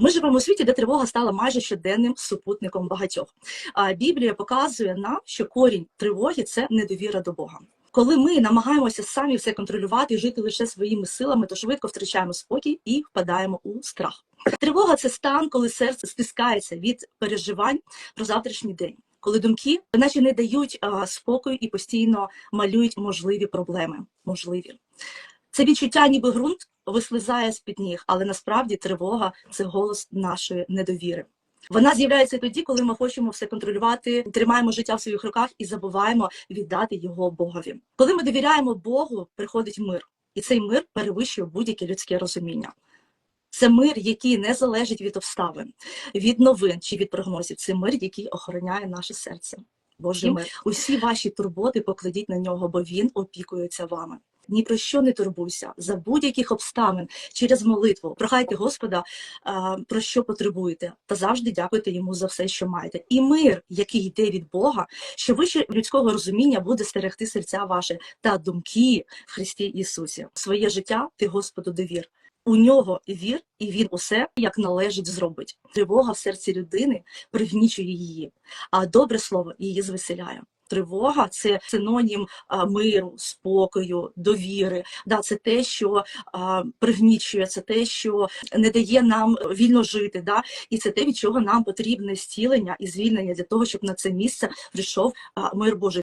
Ми живемо у світі, де тривога стала майже щоденним супутником багатьох. А Біблія показує нам, що корінь тривоги це недовіра до Бога. Коли ми намагаємося самі все контролювати і жити лише своїми силами, то швидко втрачаємо спокій і впадаємо у страх. Тривога це стан, коли серце стискається від переживань про завтрашній день. Коли думки наче не дають а, спокою і постійно малюють можливі проблеми. Можливі. Це відчуття, ніби ґрунт вислизає з-під ніг, але насправді тривога це голос нашої недовіри. Вона з'являється тоді, коли ми хочемо все контролювати, тримаємо життя в своїх руках і забуваємо віддати його Богові. Коли ми довіряємо Богу, приходить мир, і цей мир перевищує будь-яке людське розуміння. Це мир, який не залежить від обставин, від новин чи від прогнозів. Це мир, який охороняє наше серце. Божий мир. Усі ваші турботи покладіть на нього, бо він опікується вами. Ні про що не турбуйся за будь-яких обставин через молитву. Прохайте Господа про що потребуєте, та завжди дякуйте йому за все, що маєте. І мир, який йде від Бога, що вище людського розуміння буде стерегти серця ваше та думки в Христі Ісусі. Своє життя ти Господу довір. У нього вір, і він усе як належить зробить. Тривога в серці людини пригнічує її, а добре слово її звеселяє. Тривога це синонім миру, спокою, довіри. Да, це те, що пригнічує, це те, що не дає нам вільно жити. Да, і це те, від чого нам потрібне зцілення і звільнення для того, щоб на це місце прийшов мир Божий.